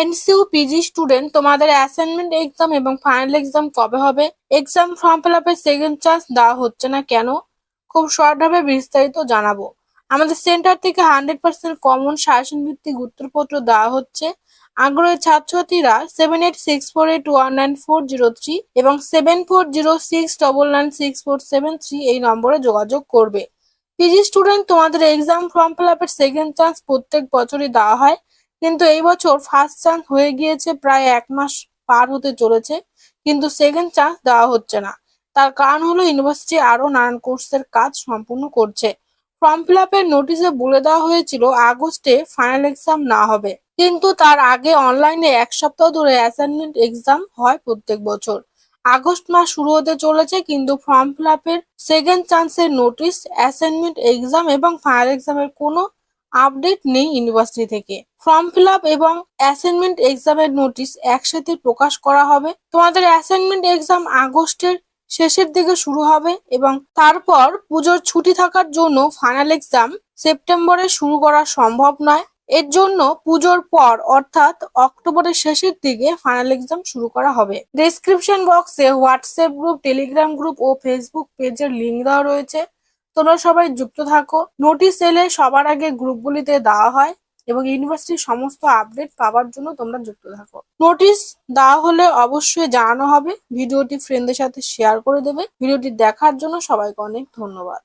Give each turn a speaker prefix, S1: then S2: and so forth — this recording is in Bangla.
S1: এনসিউ পিজি স্টুডেন্ট, তোমাদের অ্যাসাইনমেন্ট এক্সাম এবং ফাইনাল এক্সাম কবে হবে? এক্সাম ফর্ম ফিল আপের সেকেন্ড চান্স দেওয়া হচ্ছে না কেন? খুব শর্টভাবে বিস্তারিত জানাব। আমাদের সেন্টার থেকে হান্ড্রেড পার্সেন্ট কমন সাজেশন ভিত্তিক উত্তরপত্র দেওয়া হচ্ছে। আগ্রহী ছাত্রছাত্রীরা seven eight six four eight one nine four zero three এবং seven four zero six double nine six four seven three এই নম্বরে যোগাযোগ করবে। পিজি স্টুডেন্ট, তোমাদের এক্সাম ফর্ম ফিল আপের সেকেন্ড চান্স প্রত্যেক বছরই দেওয়া হয়। কিন্তু এই বছর ফার্স্ট চান্স হয়ে গিয়েছে প্রায় এক মাস পার হতে চলেছে, কিন্তু সেকেন্ড চান্স দেওয়া হচ্ছে না। তার কারণ হলো ইউনিভার্সিটি আরও নানান কোর্সের কাজ সম্পূর্ণ করছে। ফর্ম ফিল আপের নোটিশে বলে দেওয়া হয়েছিল আগস্টে ফাইনাল এক্সাম না হবে, কিন্তু তার আগে অনলাইনে এক সপ্তাহ ধরে অ্যাসাইনমেন্ট এক্সাম হয় প্রত্যেক বছর। আগস্ট মাস শুরু হতে চলেছে, কিন্তু ফর্ম ফিল আপের সেকেন্ড চান্সের নোটিশ অ্যাসাইনমেন্ট এক্সাম এবং ফাইনাল এক্সামের কোনো আপডেট নেই ইউনিভার্সিটি থেকে। ফর্ম ফিল আপ এবং অ্যাসাইনমেন্ট এক্সামের নোটিশ একসাথে প্রকাশ করা হবে। তোমাদের অ্যাসাইনমেন্ট এক্সাম আগস্টের শেষের দিকে শুরু হবে এবং তারপর পুজোর ছুটি থাকার জন্য ফাইনাল এক্সাম সেপ্টেম্বরে শুরু করা সম্ভব নয়। এর জন্য পুজোর পর, অর্থাৎ অক্টোবরের শেষের দিকে ফাইনাল এক্সাম শুরু করা হবে। ডেসক্রিপশন বক্সে হোয়াটসঅ্যাপ গ্রুপ, টেলিগ্রাম গ্রুপ ও ফেসবুক পেজের লিঙ্ক দেওয়া রয়েছে। তোমরা সবাই যুক্ত থাকো। নোটিশ এলে সবার আগে গ্রুপগুলিতে দেওয়া হয় এবং ইউনিভার্সিটির সমস্ত আপডেট পাওয়ার জন্য তোমরা যুক্ত থাকো। নোটিশ দেওয়া হলে অবশ্যই জানানো হবে। ভিডিওটি ফ্রেন্ডদের সাথে শেয়ার করে দেবে। ভিডিওটি দেখার জন্য সবাইকে অনেক ধন্যবাদ।